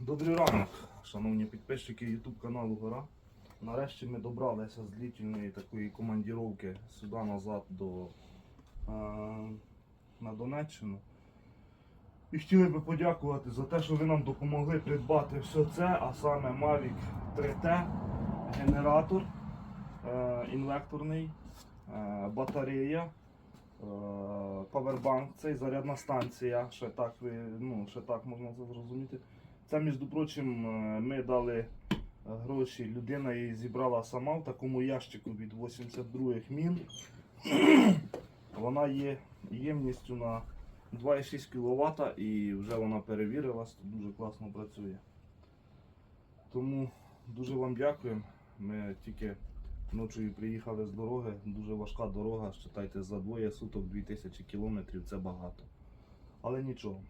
Добрий ранок, шановні підписчики YouTube каналу Гора. Нарешті ми добралися з длительної такої командіровки сюди назад до, е, на Донеччину. І хотіли би подякувати за те, що ви нам допомогли придбати все це, а саме Mavic 3T, генератор е, інвекторний, е, батарея, е, павербанк, цей зарядна станція, ще так, ну, ще так можна це зрозуміти. Це, між прочим, е, ми дали е, гроші, людина її зібрала сама в такому ящику від 82-х мін. Вона є ємністю на 2,6 кВт і вже вона перевірилась, то дуже класно працює. Тому дуже вам дякуємо. Ми тільки ночою приїхали з дороги, дуже важка дорога, считайте, за двоє суток 2000 км це багато. Але нічого.